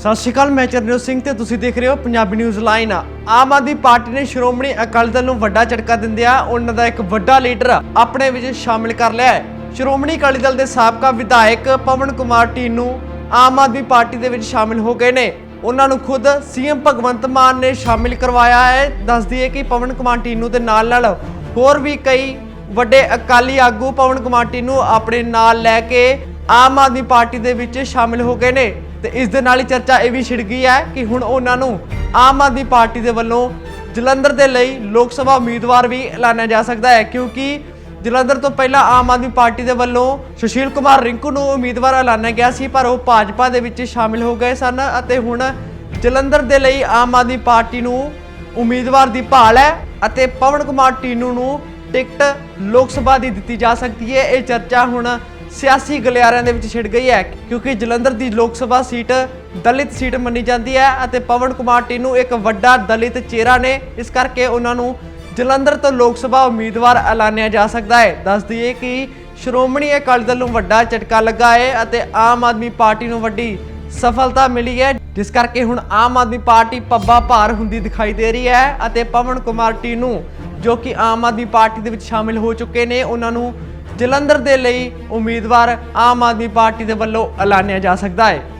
ਸਤਿ ਸ਼੍ਰੀ ਅਕਾਲ, ਮੈਂ ਚਰਨਜੋਤ ਸਿੰਘ ਤੇ ਤੁਸੀਂ ਦੇਖ ਰਹੇ ਹੋ Punjabi news line. Aam Aadmi party ਨੇ ਸ਼੍ਰੋਮਣੀ ਅਕਾਲੀ ਦਲ ਨੂੰ ਵੱਡਾ ਝਟਕਾ ਦਿੰਦਿਆਂ ਉਹਨਾਂ ਦਾ ਇੱਕ ਵੱਡਾ ਲੀਡਰ ਆਪਣੇ ਵਿੱਚ ਸ਼ਾਮਿਲ ਕਰ ਲਿਆ ਹੈ। ਸ਼੍ਰੋਮਣੀ ਅਕਾਲੀ ਦਲ ਦੇ ਸਾਬਕਾ ਵਿਧਾਇਕ ਪਵਨ ਕੁਮਾਰ ਟੀਨੂ ਆਮ ਆਦਮੀ ਪਾਰਟੀ ਦੇ ਵਿੱਚ ਸ਼ਾਮਿਲ ਹੋ ਗਏ ਨੇ। ਉਹਨਾਂ ਨੂੰ ਖੁਦ ਸੀਐਮ ਭਗਵੰਤ ਮਾਨ ਨੇ ਸ਼ਾਮਿਲ ਕਰਵਾਇਆ ਹੈ। ਦੱਸਦੀ ਹੈ ਕਿ ਪਵਨ ਕੁਮਾਰ ਟੀਨੂ ਦੇ ਨਾਲ ਨਾਲ ਹੋਰ ਵੀ ਕਈ ਵੱਡੇ ਅਕਾਲੀ ਆਗੂ ਪਵਨ ਕੁਮਾਰ ਟੀਨੂ ਆਪਣੇ ਨਾਲ ਲੈ ਕੇ ਆਮ ਆਦਮੀ ਪਾਰਟੀ ਦੇ ਵਿੱਚ ਸ਼ਾਮਿਲ ਹੋ ਗਏ ਨੇ ਤੇ ਇਸ ਦੇ ਨਾਲ ਹੀ ਚਰਚਾ ਇਹ ਵੀ ਛਿੜ ਗਈ ਹੈ ਕਿ ਹੁਣ ਉਹਨਾਂ ਨੂੰ ਆਮ ਆਦਮੀ ਪਾਰਟੀ ਦੇ ਵੱਲੋਂ ਜਲੰਧਰ ਦੇ ਲਈ ਲੋਕ ਸਭਾ ਉਮੀਦਵਾਰ ਵੀ ਐਲਾਨਿਆ ਜਾ ਸਕਦਾ ਹੈ, ਕਿਉਂਕਿ ਜਲੰਧਰ ਤੋਂ ਪਹਿਲਾਂ ਆਮ ਆਦਮੀ ਪਾਰਟੀ ਦੇ ਵੱਲੋਂ ਸੁਸ਼ੀਲ ਕੁਮਾਰ ਰਿੰਕੂ ਨੂੰ ਉਮੀਦਵਾਰ ਐਲਾਨਿਆ ਗਿਆ ਸੀ, ਪਰ ਉਹ ਭਾਜਪਾ ਦੇ ਵਿੱਚ ਸ਼ਾਮਿਲ ਹੋ ਗਏ ਸਨ ਅਤੇ ਹੁਣ ਜਲੰਧਰ ਦੇ ਲਈ ਆਮ ਆਦਮੀ ਪਾਰਟੀ ਨੂੰ ਉਮੀਦਵਾਰ ਦੀ ਭਾਲ ਹੈ ਅਤੇ ਪਵਨ ਕੁਮਾਰ ਟੀਨੂ ਨੂੰ ਟਿਕਟ ਲੋਕ ਸਭਾ ਦੀ ਦਿੱਤੀ ਜਾ ਸਕਦੀ ਹੈ। ਇਹ ਚਰਚਾ ਹੁਣ ਸਿਆਸੀ ਗਲਿਆਰਿਆਂ ਦੇ ਵਿੱਚ ਛਿੜ ਗਈ ਹੈ, ਕਿਉਂਕਿ ਜਲੰਧਰ ਦੀ ਲੋਕ ਸਭਾ ਸੀਟ ਦਲਿਤ ਸੀਟ ਮੰਨੀ ਜਾਂਦੀ ਹੈ ਅਤੇ ਪਵਨ ਕੁਮਾਰ ਟੀਨੂ ਇੱਕ ਵੱਡਾ ਦਲਿਤ ਚਿਹਰਾ ਨੇ। ਇਸ ਕਰਕੇ ਉਹਨਾਂ ਨੂੰ ਜਲੰਧਰ ਤੋਂ ਲੋਕ ਸਭਾ ਉਮੀਦਵਾਰ ਐਲਾਨਿਆ ਜਾ ਸਕਦਾ ਹੈ। ਦੱਸ ਦਈਏ ਕਿ ਸ਼੍ਰੋਮਣੀ ਅਕਾਲੀ ਦਲ ਨੂੰ ਵੱਡਾ ਝਟਕਾ ਲੱਗਾ ਹੈ ਅਤੇ ਆਮ ਆਦਮੀ ਪਾਰਟੀ ਨੂੰ ਵੱਡੀ ਸਫਲਤਾ ਮਿਲੀ ਹੈ, ਜਿਸ ਕਰਕੇ ਹੁਣ ਆਮ ਆਦਮੀ ਪਾਰਟੀ ਪੱਬਾ ਭਾਰ ਹੁੰਦੀ ਦਿਖਾਈ ਦੇ ਰਹੀ ਹੈ ਅਤੇ ਪਵਨ ਕੁਮਾਰ ਟੀਨੂ, ਜੋ ਕਿ ਆਮ ਆਦਮੀ ਪਾਰਟੀ ਦੇ ਵਿੱਚ ਸ਼ਾਮਿਲ ਹੋ ਚੁੱਕੇ ਨੇ, ਉਹਨਾਂ ਨੂੰ ਜਲੰਧਰ ਦੇ ਲਈ ਉਮੀਦਵਾਰ ਆਮ ਆਦਮੀ ਪਾਰਟੀ ਦੇ ਵੱਲੋਂ ਐਲਾਨਿਆ ਜਾ ਸਕਦਾ ਹੈ।